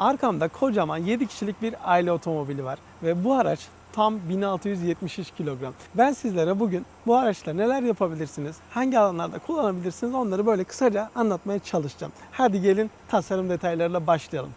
Arkamda kocaman 7 kişilik bir aile otomobili var ve bu araç tam 1673 kilogram. Ben sizlere bugün bu araçla neler yapabilirsiniz, hangi alanlarda kullanabilirsiniz onları böyle kısaca anlatmaya çalışacağım. Hadi gelin tasarım detaylarıyla başlayalım.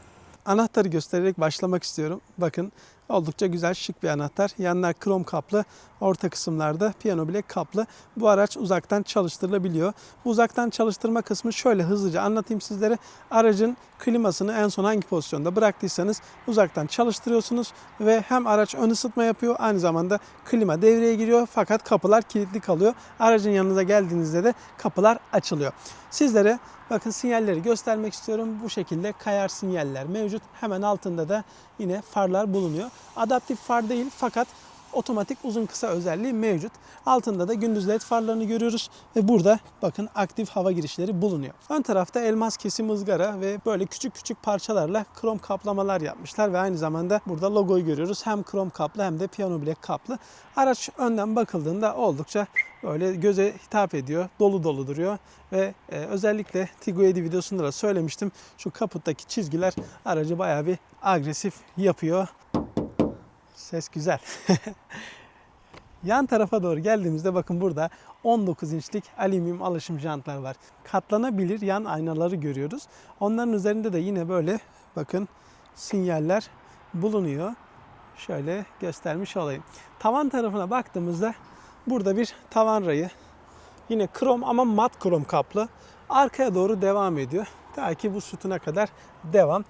Anahtarı göstererek başlamak istiyorum. Bakın oldukça güzel şık bir anahtar. Yanlar krom kaplı, orta kısımlarda piyano bilek kaplı. Bu araç uzaktan çalıştırılabiliyor. Bu uzaktan çalıştırma kısmı şöyle hızlıca anlatayım sizlere. Aracın klimasını en son hangi pozisyonda bıraktıysanız uzaktan çalıştırıyorsunuz ve hem araç ön ısıtma yapıyor aynı zamanda klima devreye giriyor fakat kapılar kilitli kalıyor. Aracın yanınıza geldiğinizde de kapılar açılıyor. Sizlere bakın sinyalleri göstermek istiyorum. Bu şekilde kayar sinyaller mevcut. Hemen altında da yine farlar bulunuyor. Adaptif far değil fakat otomatik uzun kısa özelliği mevcut. Altında da gündüz led farlarını görüyoruz ve burada bakın aktif hava girişleri bulunuyor. Ön tarafta elmas kesim ızgara ve böyle küçük küçük parçalarla krom kaplamalar yapmışlar ve aynı zamanda burada logoyu görüyoruz. Hem krom kaplı hem de piyano bilek kaplı. Araç önden bakıldığında oldukça böyle göze hitap ediyor. Dolu dolu duruyor ve e, özellikle Tiggo 7 videosunda da söylemiştim. Şu kaputtaki çizgiler aracı bayağı bir agresif yapıyor. Ses güzel. Yan tarafa doğru geldiğimizde bakın burada 19 inçlik alüminyum alışım jantlar var. Katlanabilir yan aynaları görüyoruz. Onların üzerinde de yine böyle bakın sinyaller bulunuyor. Şöyle göstermiş olayım. Tavan tarafına baktığımızda burada bir tavan rayı. Yine krom ama mat krom kaplı. Arkaya doğru devam ediyor. Ta ki bu sütuna kadar devam.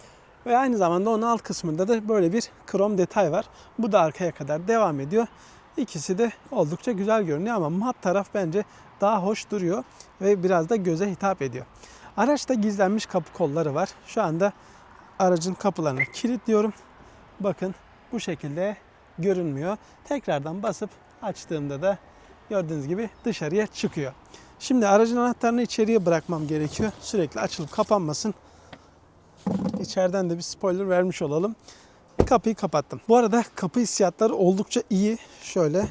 Ve aynı zamanda onun alt kısmında da böyle bir krom detay var. Bu da arkaya kadar devam ediyor. İkisi de oldukça güzel görünüyor ama mat taraf bence daha hoş duruyor ve biraz da göze hitap ediyor. Araçta gizlenmiş kapı kolları var. Şu anda aracın kapılarını kilitliyorum. Bakın bu şekilde görünmüyor. Tekrardan basıp açtığımda da gördüğünüz gibi dışarıya çıkıyor. Şimdi aracın anahtarını içeriye bırakmam gerekiyor. Sürekli açılıp kapanmasın. İçeriden de bir spoiler vermiş olalım. Kapıyı kapattım. Bu arada kapı hissiyatları oldukça iyi. Şöyle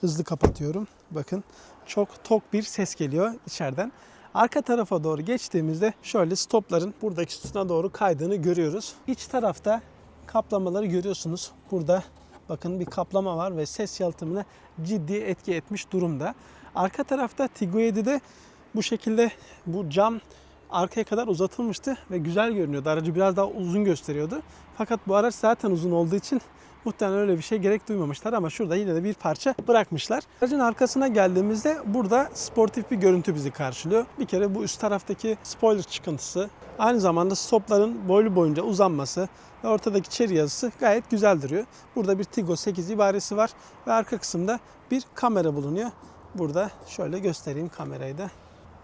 hızlı kapatıyorum. Bakın çok tok bir ses geliyor içeriden. Arka tarafa doğru geçtiğimizde şöyle stopların buradaki sütuna doğru kaydığını görüyoruz. İç tarafta kaplamaları görüyorsunuz. Burada bakın bir kaplama var ve ses yalıtımına ciddi etki etmiş durumda. Arka tarafta Tiggo 7'de bu şekilde bu cam arkaya kadar uzatılmıştı ve güzel görünüyordu. Aracı biraz daha uzun gösteriyordu. Fakat bu araç zaten uzun olduğu için muhtemelen öyle bir şey gerek duymamışlar ama şurada yine de bir parça bırakmışlar. Aracın arkasına geldiğimizde burada sportif bir görüntü bizi karşılıyor. Bir kere bu üst taraftaki spoiler çıkıntısı, aynı zamanda stopların boylu boyunca uzanması ve ortadaki çeri yazısı gayet güzel duruyor. Burada bir Tigo 8 ibaresi var ve arka kısımda bir kamera bulunuyor. Burada şöyle göstereyim kamerayı da.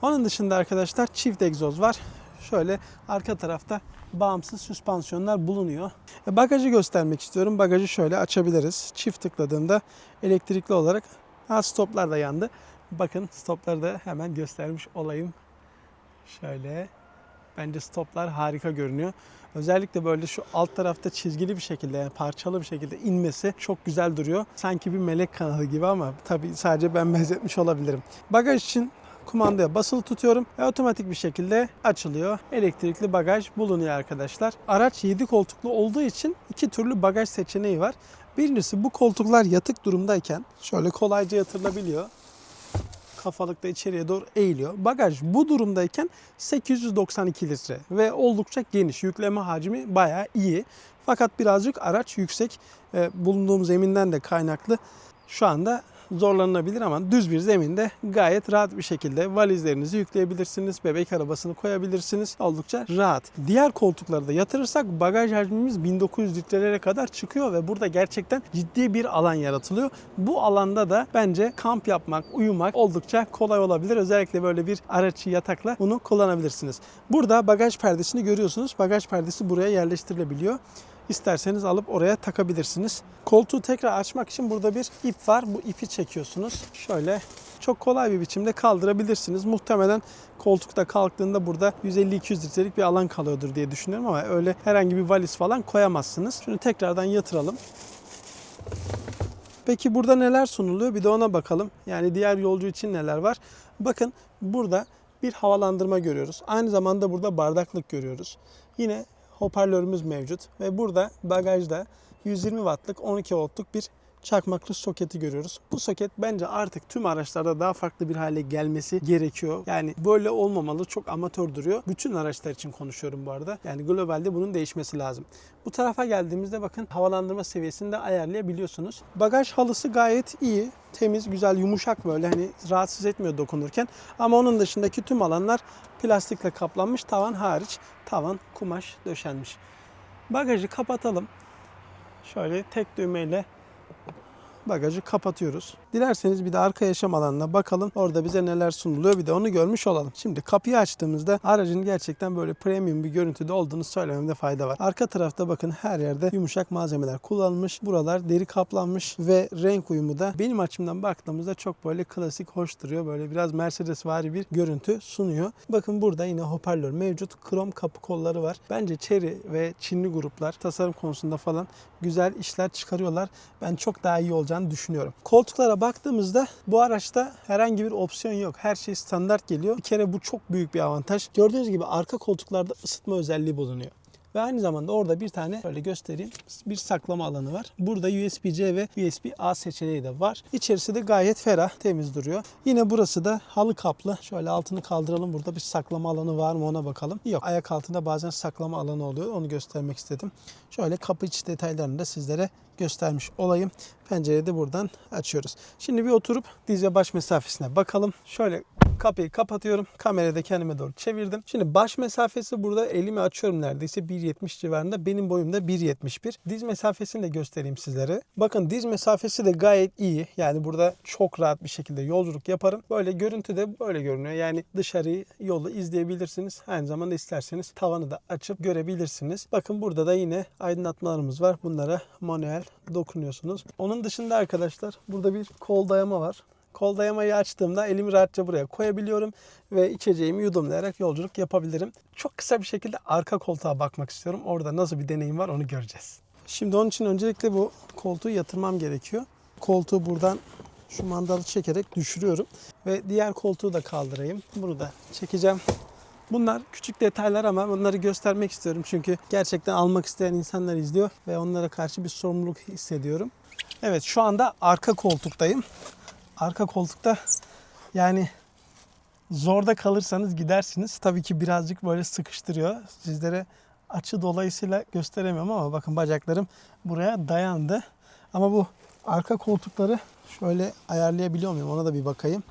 Onun dışında arkadaşlar çift egzoz var. Şöyle arka tarafta bağımsız süspansiyonlar bulunuyor. E, Bagajı göstermek istiyorum. Bagajı şöyle açabiliriz. Çift tıkladığımda elektrikli olarak ha, stoplar da yandı. Bakın stopları da hemen göstermiş olayım. Şöyle. Bence stoplar harika görünüyor. Özellikle böyle şu alt tarafta çizgili bir şekilde yani parçalı bir şekilde inmesi çok güzel duruyor. Sanki bir melek kanalı gibi ama tabii sadece ben benzetmiş olabilirim. Bagaj için kumandaya basılı tutuyorum ve otomatik bir şekilde açılıyor. Elektrikli bagaj bulunuyor arkadaşlar. Araç 7 koltuklu olduğu için iki türlü bagaj seçeneği var. Birincisi bu koltuklar yatık durumdayken şöyle kolayca yatırılabiliyor kafalıkta içeriye doğru eğiliyor. Bagaj bu durumdayken 892 litre ve oldukça geniş. Yükleme hacmi bayağı iyi. Fakat birazcık araç yüksek. E, bulunduğum zeminden de kaynaklı şu anda zorlanabilir ama düz bir zeminde gayet rahat bir şekilde valizlerinizi yükleyebilirsiniz. Bebek arabasını koyabilirsiniz. Oldukça rahat. Diğer koltukları da yatırırsak bagaj hacmimiz 1900 litrelere kadar çıkıyor ve burada gerçekten ciddi bir alan yaratılıyor. Bu alanda da bence kamp yapmak, uyumak oldukça kolay olabilir. Özellikle böyle bir araç yatakla bunu kullanabilirsiniz. Burada bagaj perdesini görüyorsunuz. Bagaj perdesi buraya yerleştirilebiliyor. İsterseniz alıp oraya takabilirsiniz. Koltuğu tekrar açmak için burada bir ip var. Bu ipi çekiyorsunuz. Şöyle çok kolay bir biçimde kaldırabilirsiniz. Muhtemelen koltukta kalktığında burada 150-200 litrelik bir alan kalıyordur diye düşünüyorum ama öyle herhangi bir valiz falan koyamazsınız. Şunu tekrardan yatıralım. Peki burada neler sunuluyor? Bir de ona bakalım. Yani diğer yolcu için neler var? Bakın burada bir havalandırma görüyoruz. Aynı zamanda burada bardaklık görüyoruz. Yine hoparlörümüz mevcut ve burada bagajda 120 wattlık 12 voltluk bir çakmaklı soketi görüyoruz. Bu soket bence artık tüm araçlarda daha farklı bir hale gelmesi gerekiyor. Yani böyle olmamalı. Çok amatör duruyor. Bütün araçlar için konuşuyorum bu arada. Yani globalde bunun değişmesi lazım. Bu tarafa geldiğimizde bakın havalandırma seviyesini de ayarlayabiliyorsunuz. Bagaj halısı gayet iyi. Temiz, güzel, yumuşak böyle hani rahatsız etmiyor dokunurken. Ama onun dışındaki tüm alanlar plastikle kaplanmış. Tavan hariç. Tavan kumaş döşenmiş. Bagajı kapatalım. Şöyle tek düğmeyle bagajı kapatıyoruz. Dilerseniz bir de arka yaşam alanına bakalım. Orada bize neler sunuluyor bir de onu görmüş olalım. Şimdi kapıyı açtığımızda aracın gerçekten böyle premium bir görüntüde olduğunu söylememde fayda var. Arka tarafta bakın her yerde yumuşak malzemeler kullanılmış. Buralar deri kaplanmış ve renk uyumu da benim açımdan baktığımızda çok böyle klasik hoş duruyor. Böyle biraz Mercedes vari bir görüntü sunuyor. Bakın burada yine hoparlör mevcut. Krom kapı kolları var. Bence Chery ve Çinli gruplar tasarım konusunda falan güzel işler çıkarıyorlar. Ben çok daha iyi olacağını düşünüyorum. Koltuklara baktığımızda bu araçta herhangi bir opsiyon yok. Her şey standart geliyor. Bir kere bu çok büyük bir avantaj. Gördüğünüz gibi arka koltuklarda ısıtma özelliği bulunuyor. Ve aynı zamanda orada bir tane şöyle göstereyim. Bir saklama alanı var. Burada USB-C ve USB-A seçeneği de var. İçerisi de gayet ferah, temiz duruyor. Yine burası da halı kaplı. Şöyle altını kaldıralım. Burada bir saklama alanı var mı ona bakalım. Yok. Ayak altında bazen saklama alanı oluyor. Onu göstermek istedim. Şöyle kapı iç detaylarını da sizlere göstermiş olayım. Pencereyi de buradan açıyoruz. Şimdi bir oturup diz ve baş mesafesine bakalım. Şöyle kapıyı kapatıyorum. Kamerayı da kendime doğru çevirdim. Şimdi baş mesafesi burada elimi açıyorum neredeyse 1.70 civarında. Benim boyum da 1.71. Diz mesafesini de göstereyim sizlere. Bakın diz mesafesi de gayet iyi. Yani burada çok rahat bir şekilde yolculuk yaparım. Böyle görüntü de böyle görünüyor. Yani dışarıyı yolu izleyebilirsiniz. Aynı zamanda isterseniz tavanı da açıp görebilirsiniz. Bakın burada da yine aydınlatmalarımız var. Bunlara manuel dokunuyorsunuz. Onun dışında arkadaşlar burada bir kol dayama var. Kol dayamayı açtığımda elimi rahatça buraya koyabiliyorum ve içeceğimi yudumlayarak yolculuk yapabilirim. Çok kısa bir şekilde arka koltuğa bakmak istiyorum. Orada nasıl bir deneyim var onu göreceğiz. Şimdi onun için öncelikle bu koltuğu yatırmam gerekiyor. Koltuğu buradan şu mandalı çekerek düşürüyorum ve diğer koltuğu da kaldırayım. Bunu da çekeceğim. Bunlar küçük detaylar ama bunları göstermek istiyorum çünkü gerçekten almak isteyen insanlar izliyor ve onlara karşı bir sorumluluk hissediyorum. Evet şu anda arka koltuktayım. Arka koltukta yani zorda kalırsanız gidersiniz. Tabii ki birazcık böyle sıkıştırıyor. Sizlere açı dolayısıyla gösteremiyorum ama bakın bacaklarım buraya dayandı. Ama bu arka koltukları şöyle ayarlayabiliyor muyum ona da bir bakayım.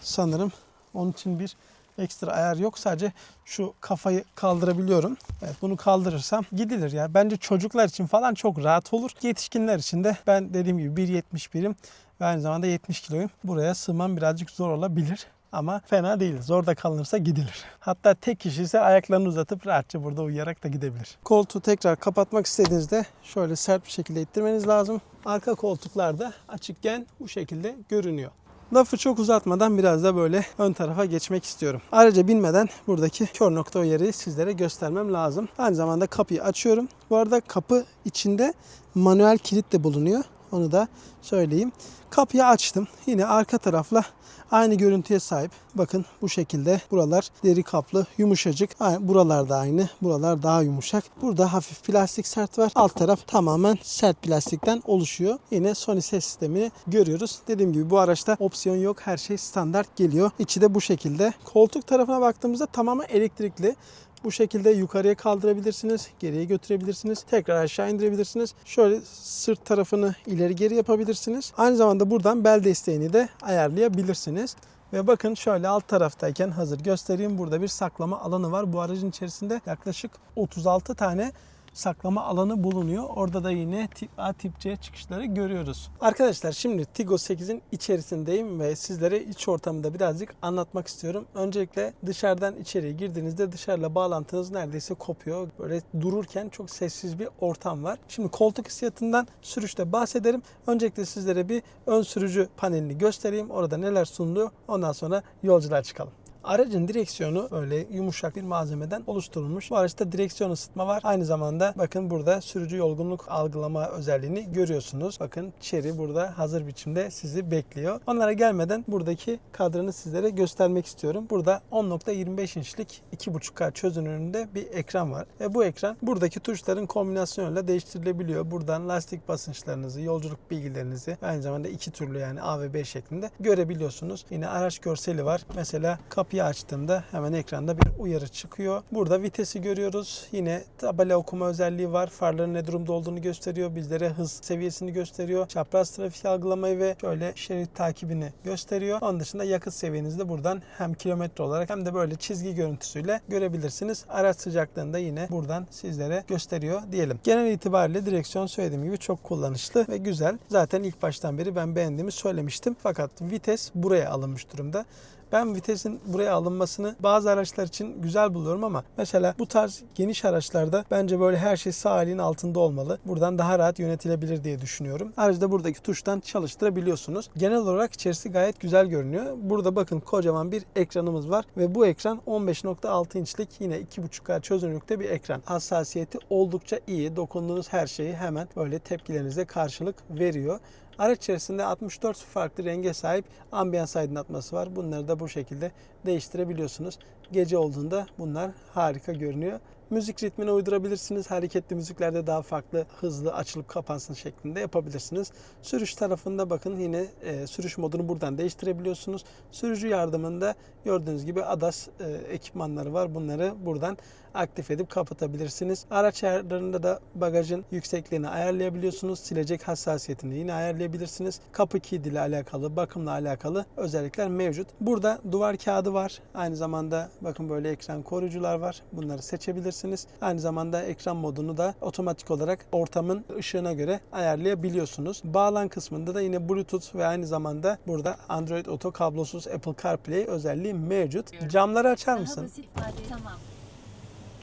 Sanırım onun için bir ekstra ayar yok. Sadece şu kafayı kaldırabiliyorum. Evet bunu kaldırırsam gidilir ya. Bence çocuklar için falan çok rahat olur. Yetişkinler için de ben dediğim gibi 1.71'im ve aynı zamanda 70 kiloyum. Buraya sığmam birazcık zor olabilir. Ama fena değil. Zorda kalınırsa gidilir. Hatta tek kişi ise ayaklarını uzatıp rahatça burada uyuyarak da gidebilir. Koltuğu tekrar kapatmak istediğinizde şöyle sert bir şekilde ittirmeniz lazım. Arka koltuklarda açıkken bu şekilde görünüyor. Lafı çok uzatmadan biraz da böyle ön tarafa geçmek istiyorum. Araca binmeden buradaki kör nokta yeri sizlere göstermem lazım. Aynı zamanda kapıyı açıyorum. Bu arada kapı içinde manuel kilit de bulunuyor. Onu da söyleyeyim. Kapıyı açtım. Yine arka tarafla aynı görüntüye sahip. Bakın bu şekilde buralar deri kaplı, yumuşacık. Buralar da aynı. Buralar daha yumuşak. Burada hafif plastik sert var. Alt taraf tamamen sert plastikten oluşuyor. Yine Sony ses sistemini görüyoruz. Dediğim gibi bu araçta opsiyon yok. Her şey standart geliyor. İçi de bu şekilde. Koltuk tarafına baktığımızda tamamen elektrikli. Bu şekilde yukarıya kaldırabilirsiniz, geriye götürebilirsiniz, tekrar aşağı indirebilirsiniz. Şöyle sırt tarafını ileri geri yapabilirsiniz. Aynı zamanda buradan bel desteğini de ayarlayabilirsiniz. Ve bakın şöyle alt taraftayken hazır göstereyim. Burada bir saklama alanı var. Bu aracın içerisinde yaklaşık 36 tane saklama alanı bulunuyor. Orada da yine tip A, tip C çıkışları görüyoruz. Arkadaşlar şimdi Tigo 8'in içerisindeyim ve sizlere iç ortamda birazcık anlatmak istiyorum. Öncelikle dışarıdan içeriye girdiğinizde dışarıyla bağlantınız neredeyse kopuyor. Böyle dururken çok sessiz bir ortam var. Şimdi koltuk hissiyatından sürüşte bahsederim. Öncelikle sizlere bir ön sürücü panelini göstereyim. Orada neler sunuluyor. Ondan sonra yolculuğa çıkalım. Aracın direksiyonu öyle yumuşak bir malzemeden oluşturulmuş. Bu araçta direksiyon ısıtma var. Aynı zamanda bakın burada sürücü yorgunluk algılama özelliğini görüyorsunuz. Bakın Chery burada hazır biçimde sizi bekliyor. Onlara gelmeden buradaki kadranı sizlere göstermek istiyorum. Burada 10.25 inçlik 2.5K çözünürlüğünde bir ekran var. Ve bu ekran buradaki tuşların kombinasyonuyla değiştirilebiliyor. Buradan lastik basınçlarınızı, yolculuk bilgilerinizi aynı zamanda iki türlü yani A ve B şeklinde görebiliyorsunuz. Yine araç görseli var. Mesela kapıyı açtığımda hemen ekranda bir uyarı çıkıyor. Burada vitesi görüyoruz. Yine tabela okuma özelliği var. Farların ne durumda olduğunu gösteriyor. Bizlere hız seviyesini gösteriyor. Çapraz trafik algılamayı ve şöyle şerit takibini gösteriyor. Onun dışında yakıt seviyenizi de buradan hem kilometre olarak hem de böyle çizgi görüntüsüyle görebilirsiniz. Araç sıcaklığını da yine buradan sizlere gösteriyor diyelim. Genel itibariyle direksiyon söylediğim gibi çok kullanışlı ve güzel. Zaten ilk baştan beri ben beğendiğimi söylemiştim. Fakat vites buraya alınmış durumda. Ben vitesin buraya alınmasını bazı araçlar için güzel buluyorum ama mesela bu tarz geniş araçlarda bence böyle her şey sağ elin altında olmalı. Buradan daha rahat yönetilebilir diye düşünüyorum. Ayrıca buradaki tuştan çalıştırabiliyorsunuz. Genel olarak içerisi gayet güzel görünüyor. Burada bakın kocaman bir ekranımız var ve bu ekran 15.6 inçlik yine 2.5K çözünürlükte bir ekran. Hassasiyeti oldukça iyi. Dokunduğunuz her şeyi hemen böyle tepkilerinize karşılık veriyor. Araç içerisinde 64 farklı renge sahip ambiyans aydınlatması var. Bunları da bu şekilde değiştirebiliyorsunuz. Gece olduğunda bunlar harika görünüyor. Müzik ritmine uydurabilirsiniz. Hareketli müziklerde daha farklı hızlı açılıp kapansın şeklinde yapabilirsiniz. Sürüş tarafında bakın yine e, sürüş modunu buradan değiştirebiliyorsunuz. Sürücü yardımında gördüğünüz gibi ADAS e, ekipmanları var. Bunları buradan aktif edip kapatabilirsiniz. Araç ayarlarında da bagajın yüksekliğini ayarlayabiliyorsunuz. Silecek hassasiyetini yine ayarlayabilirsiniz. Kapı kilidi ile alakalı, bakımla alakalı özellikler mevcut. Burada duvar kağıdı var. Aynı zamanda bakın böyle ekran koruyucular var. Bunları seçebilirsiniz. Aynı zamanda ekran modunu da otomatik olarak ortamın ışığına göre ayarlayabiliyorsunuz. Bağlan kısmında da yine Bluetooth ve aynı zamanda burada Android Auto kablosuz Apple CarPlay özelliği mevcut. Camları açar Daha mısın? basit ifade tamam.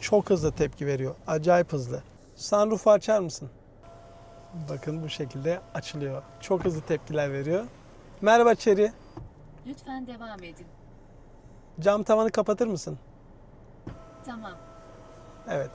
Çok hızlı tepki veriyor. Acayip hızlı. Sunroof'u açar mısın? Bakın bu şekilde açılıyor. Çok hızlı tepkiler veriyor. Merhaba Çeri. Lütfen devam edin. Cam tavanı kapatır mısın? Tamam. Evet.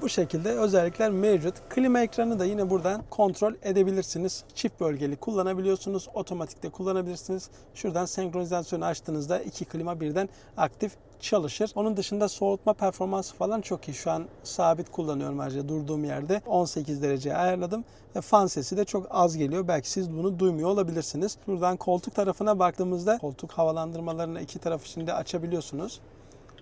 Bu şekilde özellikler mevcut. Klima ekranı da yine buradan kontrol edebilirsiniz. Çift bölgeli kullanabiliyorsunuz. Otomatikte kullanabilirsiniz. Şuradan senkronizasyonu açtığınızda iki klima birden aktif çalışır. Onun dışında soğutma performansı falan çok iyi. Şu an sabit kullanıyorum ayrıca durduğum yerde. 18 dereceye ayarladım ve fan sesi de çok az geliyor. Belki siz bunu duymuyor olabilirsiniz. Buradan koltuk tarafına baktığımızda koltuk havalandırmalarını iki taraf içinde açabiliyorsunuz.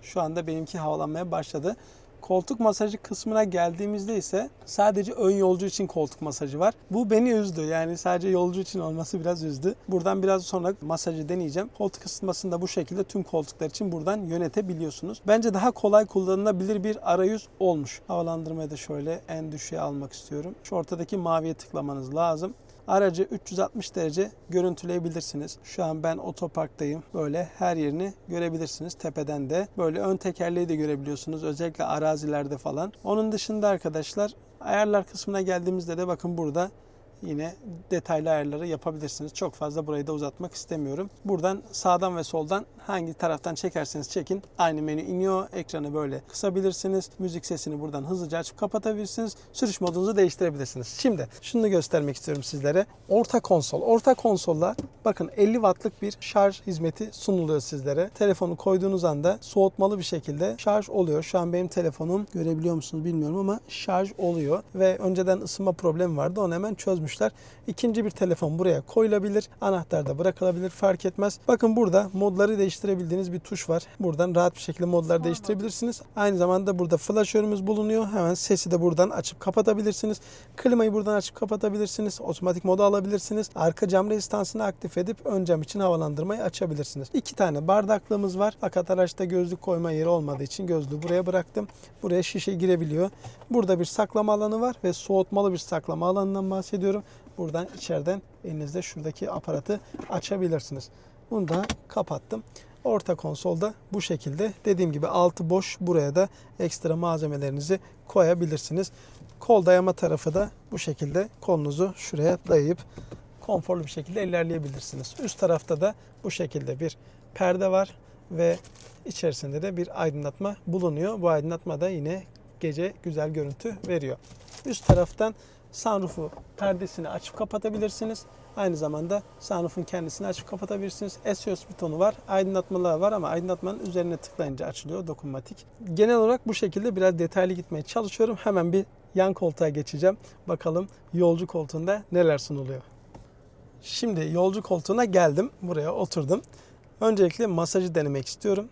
Şu anda benimki havalanmaya başladı. Koltuk masajı kısmına geldiğimizde ise sadece ön yolcu için koltuk masajı var. Bu beni üzdü. Yani sadece yolcu için olması biraz üzdü. Buradan biraz sonra masajı deneyeceğim. Koltuk ısıtmasını da bu şekilde tüm koltuklar için buradan yönetebiliyorsunuz. Bence daha kolay kullanılabilir bir arayüz olmuş. Havalandırmayı da şöyle en düşüğe almak istiyorum. Şu ortadaki maviye tıklamanız lazım. Aracı 360 derece görüntüleyebilirsiniz. Şu an ben otoparktayım. Böyle her yerini görebilirsiniz. Tepeden de böyle ön tekerleği de görebiliyorsunuz. Özellikle arazilerde falan. Onun dışında arkadaşlar ayarlar kısmına geldiğimizde de bakın burada yine detaylı ayarları yapabilirsiniz. Çok fazla burayı da uzatmak istemiyorum. Buradan sağdan ve soldan hangi taraftan çekerseniz çekin aynı menü iniyor. Ekranı böyle kısabilirsiniz. Müzik sesini buradan hızlıca açıp kapatabilirsiniz. Sürüş modunuzu değiştirebilirsiniz. Şimdi şunu göstermek istiyorum sizlere. Orta konsol. Orta konsolla bakın 50 wattlık bir şarj hizmeti sunuluyor sizlere. Telefonu koyduğunuz anda soğutmalı bir şekilde şarj oluyor. Şu an benim telefonum görebiliyor musunuz bilmiyorum ama şarj oluyor ve önceden ısınma problemi vardı. Onu hemen çözmüşler. İkinci bir telefon buraya koyulabilir. Anahtar da bırakılabilir fark etmez. Bakın burada modları değiştirebildiğiniz bir tuş var. Buradan rahat bir şekilde modları değiştirebilirsiniz. Aynı zamanda burada flaşörümüz bulunuyor. Hemen sesi de buradan açıp kapatabilirsiniz. Klimayı buradan açıp kapatabilirsiniz. Otomatik moda alabilirsiniz. Arka cam rezistansını aktif edip ön cam için havalandırmayı açabilirsiniz. İki tane bardaklığımız var. Fakat araçta gözlük koyma yeri olmadığı için gözlüğü buraya bıraktım. Buraya şişe girebiliyor. Burada bir saklama alanı var ve soğutmalı bir saklama alanından bahsediyorum. Buradan içeriden elinizde şuradaki aparatı açabilirsiniz. Bunu da kapattım. Orta konsolda bu şekilde. Dediğim gibi altı boş. Buraya da ekstra malzemelerinizi koyabilirsiniz. Kol dayama tarafı da bu şekilde kolunuzu şuraya dayayıp konforlu bir şekilde ilerleyebilirsiniz. Üst tarafta da bu şekilde bir perde var. ve içerisinde de bir aydınlatma bulunuyor. Bu aydınlatma da yine gece güzel görüntü veriyor. Üst taraftan sunroof'u perdesini açıp kapatabilirsiniz. Aynı zamanda sunroof'un kendisini açıp kapatabilirsiniz. SOS butonu var. Aydınlatmalar var ama aydınlatmanın üzerine tıklayınca açılıyor dokunmatik. Genel olarak bu şekilde biraz detaylı gitmeye çalışıyorum. Hemen bir yan koltuğa geçeceğim. Bakalım yolcu koltuğunda neler sunuluyor. Şimdi yolcu koltuğuna geldim. Buraya oturdum. Öncelikle masajı denemek istiyorum.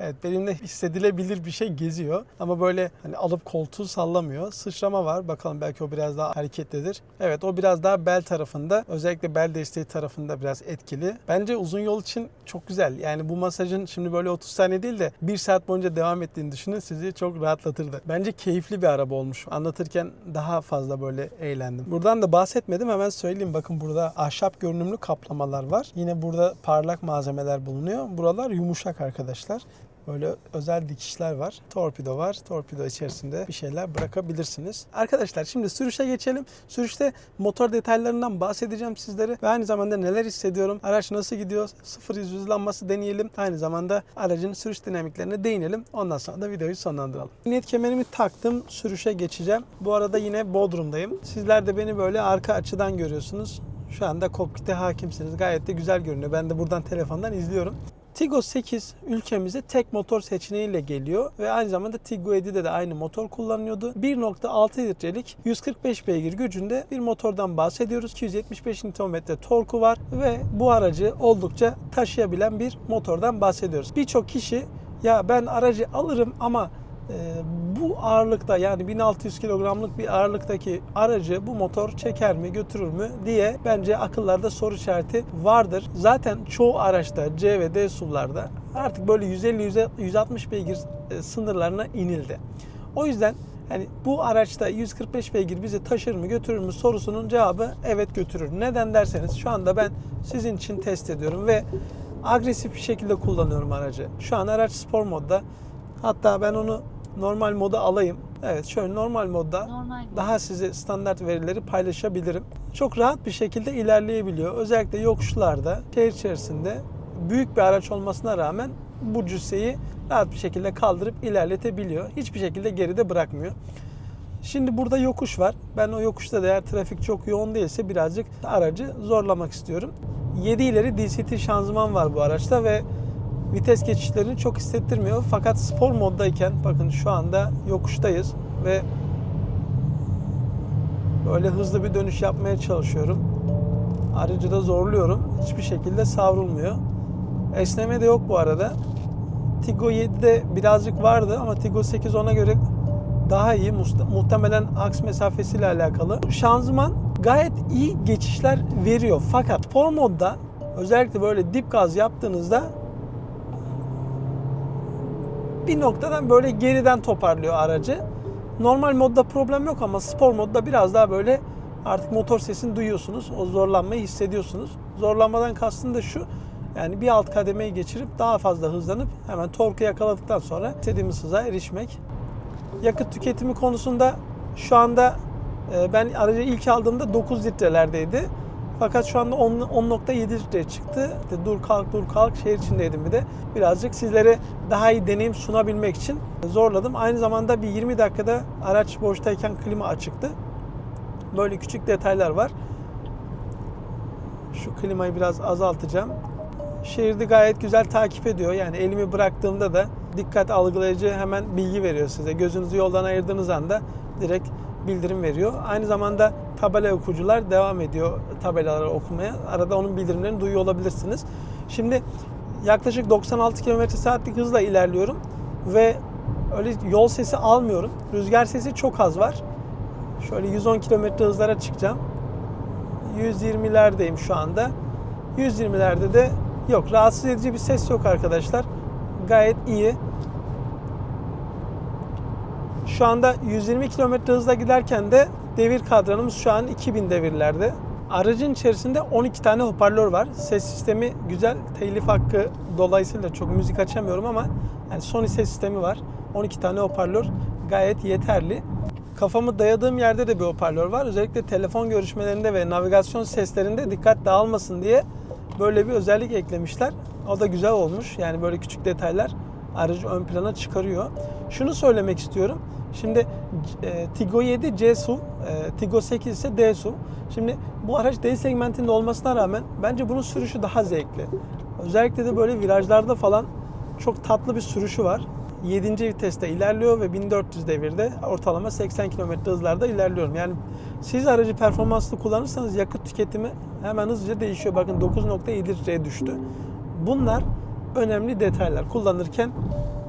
Evet benimle hissedilebilir bir şey geziyor. Ama böyle hani alıp koltuğu sallamıyor. Sıçrama var. Bakalım belki o biraz daha hareketlidir. Evet o biraz daha bel tarafında. Özellikle bel desteği tarafında biraz etkili. Bence uzun yol için çok güzel. Yani bu masajın şimdi böyle 30 saniye değil de 1 saat boyunca devam ettiğini düşünün. Sizi çok rahatlatırdı. Bence keyifli bir araba olmuş. Anlatırken daha fazla böyle eğlendim. Buradan da bahsetmedim hemen söyleyeyim. Bakın burada ahşap görünümlü kaplamalar var. Yine burada parlak malzemeler bulunuyor. Buralar yumuşak arkadaşlar. Böyle özel dikişler var. Torpido var. Torpido içerisinde bir şeyler bırakabilirsiniz. Arkadaşlar şimdi sürüşe geçelim. Sürüşte motor detaylarından bahsedeceğim sizlere ve aynı zamanda neler hissediyorum. Araç nasıl gidiyor? Sıfır yüz hızlanması deneyelim. Aynı zamanda aracın sürüş dinamiklerine değinelim. Ondan sonra da videoyu sonlandıralım. Emniyet kemerimi taktım. Sürüşe geçeceğim. Bu arada yine Bodrum'dayım. Sizler de beni böyle arka açıdan görüyorsunuz. Şu anda kokpite hakimsiniz. Gayet de güzel görünüyor. Ben de buradan telefondan izliyorum. Tigo 8 ülkemize tek motor seçeneğiyle geliyor ve aynı zamanda Tigo 7'de de aynı motor kullanıyordu. 1.6 litrelik 145 beygir gücünde bir motordan bahsediyoruz. 275 Nm torku var ve bu aracı oldukça taşıyabilen bir motordan bahsediyoruz. Birçok kişi ya ben aracı alırım ama e, bu ağırlıkta yani 1600 kilogramlık bir ağırlıktaki aracı bu motor çeker mi götürür mü diye bence akıllarda soru işareti vardır. Zaten çoğu araçta C ve D SUV'larda artık böyle 150-160 beygir e, sınırlarına inildi. O yüzden hani bu araçta 145 beygir bizi taşır mı götürür mü sorusunun cevabı evet götürür. Neden derseniz şu anda ben sizin için test ediyorum ve agresif bir şekilde kullanıyorum aracı. Şu an araç spor modda. Hatta ben onu normal moda alayım. Evet şöyle normal modda Normal daha size standart verileri paylaşabilirim. Çok rahat bir şekilde ilerleyebiliyor. Özellikle yokuşlarda, şehir içerisinde büyük bir araç olmasına rağmen bu cüsseyi rahat bir şekilde kaldırıp ilerletebiliyor. Hiçbir şekilde geride bırakmıyor. Şimdi burada yokuş var. Ben o yokuşta da eğer trafik çok yoğun değilse birazcık aracı zorlamak istiyorum. 7 ileri DCT şanzıman var bu araçta ve vites geçişlerini çok hissettirmiyor. Fakat spor moddayken bakın şu anda yokuştayız ve böyle hızlı bir dönüş yapmaya çalışıyorum. Aracı da zorluyorum. Hiçbir şekilde savrulmuyor. Esneme de yok bu arada. Tigo 7'de birazcık vardı ama Tigo 8 ona göre daha iyi. Muhtemelen aks mesafesiyle alakalı. Şanzıman gayet iyi geçişler veriyor. Fakat spor modda özellikle böyle dip gaz yaptığınızda bir noktadan böyle geriden toparlıyor aracı. Normal modda problem yok ama spor modda biraz daha böyle artık motor sesini duyuyorsunuz. O zorlanmayı hissediyorsunuz. Zorlanmadan kastım da şu. Yani bir alt kademeyi geçirip daha fazla hızlanıp hemen torku yakaladıktan sonra istediğimiz hıza erişmek. Yakıt tüketimi konusunda şu anda e, ben aracı ilk aldığımda 9 litrelerdeydi. Fakat şu anda 10 10.7 litreye çıktı. İşte dur kalk dur kalk şehir içindeydim bir de. Birazcık sizlere daha iyi deneyim sunabilmek için zorladım. Aynı zamanda bir 20 dakikada araç boştayken klima açıktı. Böyle küçük detaylar var. Şu klimayı biraz azaltacağım. Şehirde gayet güzel takip ediyor. Yani elimi bıraktığımda da dikkat algılayıcı hemen bilgi veriyor size. Gözünüzü yoldan ayırdığınız anda direkt bildirim veriyor. Aynı zamanda tabela okuyucular devam ediyor tabelaları okumaya. Arada onun bildirimlerini duyuyor olabilirsiniz. Şimdi yaklaşık 96 km saatlik hızla ilerliyorum ve öyle yol sesi almıyorum. Rüzgar sesi çok az var. Şöyle 110 km hızlara çıkacağım. 120'lerdeyim şu anda. 120'lerde de yok rahatsız edici bir ses yok arkadaşlar. Gayet iyi. Şu anda 120 km hızla giderken de devir kadranımız şu an 2000 devirlerde. Aracın içerisinde 12 tane hoparlör var. Ses sistemi güzel. Telif hakkı dolayısıyla çok müzik açamıyorum ama yani Sony ses sistemi var. 12 tane hoparlör gayet yeterli. Kafamı dayadığım yerde de bir hoparlör var. Özellikle telefon görüşmelerinde ve navigasyon seslerinde dikkat dağılmasın diye böyle bir özellik eklemişler. O da güzel olmuş. Yani böyle küçük detaylar aracı ön plana çıkarıyor. Şunu söylemek istiyorum. Şimdi e, Tigo 7 C SUV, e, Tigo 8 ise D SUV. Şimdi bu araç D segmentinde olmasına rağmen bence bunun sürüşü daha zevkli. Özellikle de böyle virajlarda falan çok tatlı bir sürüşü var. 7. viteste ilerliyor ve 1400 devirde ortalama 80 km hızlarda ilerliyorum. Yani siz aracı performanslı kullanırsanız yakıt tüketimi hemen hızlıca değişiyor. Bakın 9.7 litreye düştü. Bunlar önemli detaylar. Kullanırken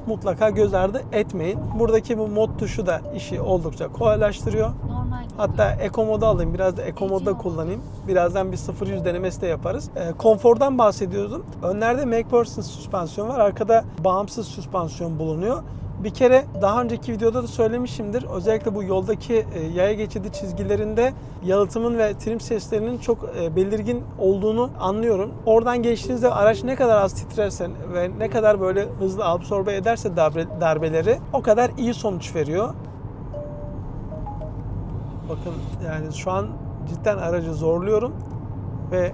mutlaka göz ardı etmeyin. Buradaki bu mod tuşu da işi oldukça kolaylaştırıyor. Hatta Eco modu alayım. Biraz da Eco modda kullanayım. Birazdan bir 0-100 denemesi de yaparız. Ee, konfordan bahsediyordum. Önlerde MacPherson süspansiyon var. Arkada bağımsız süspansiyon bulunuyor. Bir kere daha önceki videoda da söylemişimdir. Özellikle bu yoldaki e, yaya geçidi çizgilerinde yalıtımın ve trim seslerinin çok e, belirgin olduğunu anlıyorum. Oradan geçtiğinizde araç ne kadar az titrerse ve ne kadar böyle hızlı absorbe ederse darbe, darbeleri o kadar iyi sonuç veriyor. Bakın yani şu an cidden aracı zorluyorum ve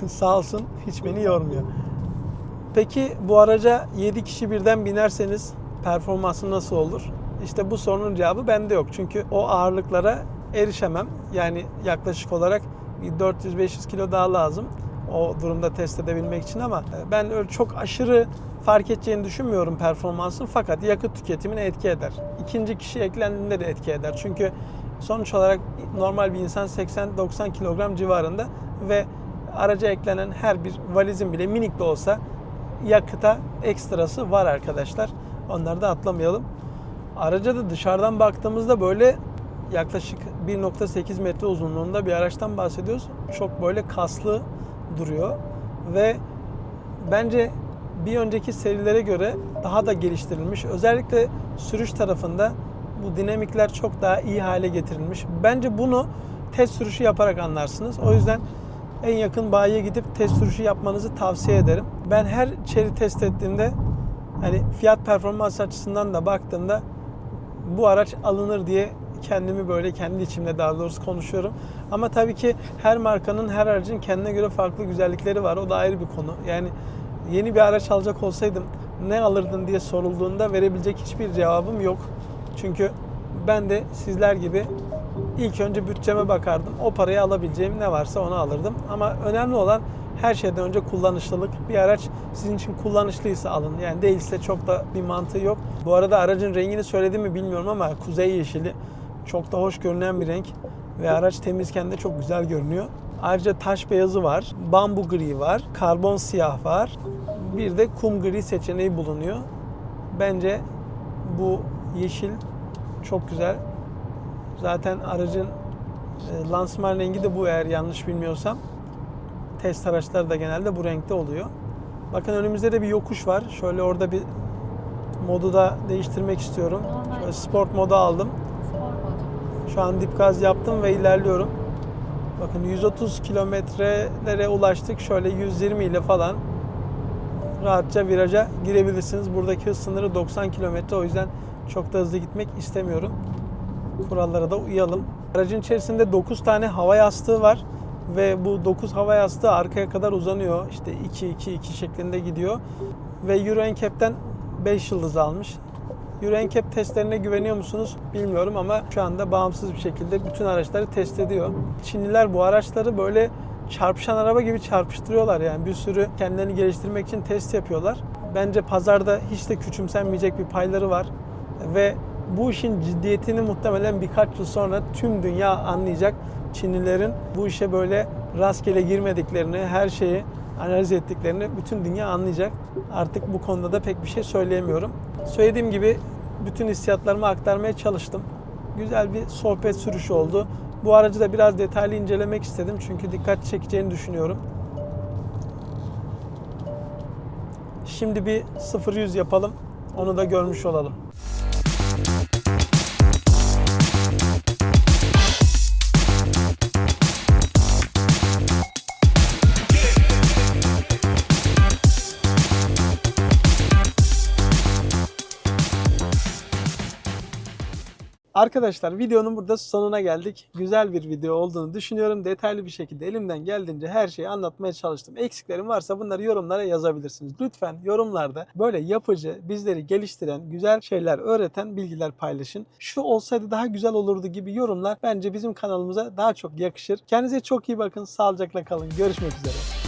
sağ olsun hiç beni yormuyor. Peki bu araca 7 kişi birden binerseniz performansı nasıl olur? İşte bu sorunun cevabı bende yok. Çünkü o ağırlıklara erişemem. Yani yaklaşık olarak bir 400-500 kilo daha lazım o durumda test edebilmek için ama e, ben öyle çok aşırı fark edeceğini düşünmüyorum performansın fakat yakıt tüketimine etki eder. İkinci kişi eklendiğinde de etki eder. Çünkü sonuç olarak normal bir insan 80-90 kilogram civarında ve araca eklenen her bir valizin bile minik de olsa yakıta ekstrası var arkadaşlar. Onları da atlamayalım. Araca da dışarıdan baktığımızda böyle yaklaşık 1.8 metre uzunluğunda bir araçtan bahsediyoruz. Çok böyle kaslı duruyor ve bence bir önceki serilere göre daha da geliştirilmiş. Özellikle sürüş tarafında bu dinamikler çok daha iyi hale getirilmiş. Bence bunu test sürüşü yaparak anlarsınız. O yüzden en yakın bayiye gidip test sürüşü yapmanızı tavsiye ederim. Ben her çeri test ettiğimde hani fiyat performans açısından da baktığımda bu araç alınır diye kendimi böyle kendi içimde daha doğrusu konuşuyorum. Ama tabii ki her markanın, her aracın kendine göre farklı güzellikleri var. O da ayrı bir konu. Yani yeni bir araç alacak olsaydım ne alırdın diye sorulduğunda verebilecek hiçbir cevabım yok. Çünkü ben de sizler gibi ilk önce bütçeme bakardım. O parayı alabileceğim ne varsa onu alırdım. Ama önemli olan her şeyden önce kullanışlılık. Bir araç sizin için kullanışlıysa alın. Yani değilse çok da bir mantığı yok. Bu arada aracın rengini söyledim mi bilmiyorum ama kuzey yeşili çok da hoş görünen bir renk ve araç temizken de çok güzel görünüyor. Ayrıca taş beyazı var, bambu gri var, karbon siyah var. Bir de kum gri seçeneği bulunuyor. Bence bu yeşil çok güzel. Zaten aracın e, lansman rengi de bu eğer yanlış bilmiyorsam. Test araçları da genelde bu renkte oluyor. Bakın önümüzde de bir yokuş var. Şöyle orada bir modu da değiştirmek istiyorum. Şöyle sport modu aldım. Şu an dip gaz yaptım ve ilerliyorum. Bakın 130 kilometrelere ulaştık. Şöyle 120 ile falan rahatça viraja girebilirsiniz. Buradaki hız sınırı 90 kilometre. O yüzden çok da hızlı gitmek istemiyorum. Kurallara da uyalım. Aracın içerisinde 9 tane hava yastığı var ve bu 9 hava yastığı arkaya kadar uzanıyor. İşte 2-2-2 şeklinde gidiyor. Ve Euro NCAP'ten 5 yıldız almış. Euro NCAP testlerine güveniyor musunuz bilmiyorum ama şu anda bağımsız bir şekilde bütün araçları test ediyor. Çinliler bu araçları böyle çarpışan araba gibi çarpıştırıyorlar yani bir sürü kendilerini geliştirmek için test yapıyorlar. Bence pazarda hiç de küçümsenmeyecek bir payları var ve bu işin ciddiyetini muhtemelen birkaç yıl sonra tüm dünya anlayacak. Çinlilerin bu işe böyle rastgele girmediklerini, her şeyi analiz ettiklerini bütün dünya anlayacak. Artık bu konuda da pek bir şey söyleyemiyorum. Söylediğim gibi bütün hissiyatlarımı aktarmaya çalıştım. Güzel bir sohbet sürüşü oldu. Bu aracı da biraz detaylı incelemek istedim çünkü dikkat çekeceğini düşünüyorum. Şimdi bir 0-100 yapalım. Onu da görmüş olalım. Arkadaşlar videonun burada sonuna geldik. Güzel bir video olduğunu düşünüyorum. Detaylı bir şekilde elimden geldiğince her şeyi anlatmaya çalıştım. Eksiklerim varsa bunları yorumlara yazabilirsiniz. Lütfen yorumlarda böyle yapıcı, bizleri geliştiren, güzel şeyler öğreten bilgiler paylaşın. Şu olsaydı daha güzel olurdu gibi yorumlar bence bizim kanalımıza daha çok yakışır. Kendinize çok iyi bakın. Sağlıcakla kalın. Görüşmek üzere.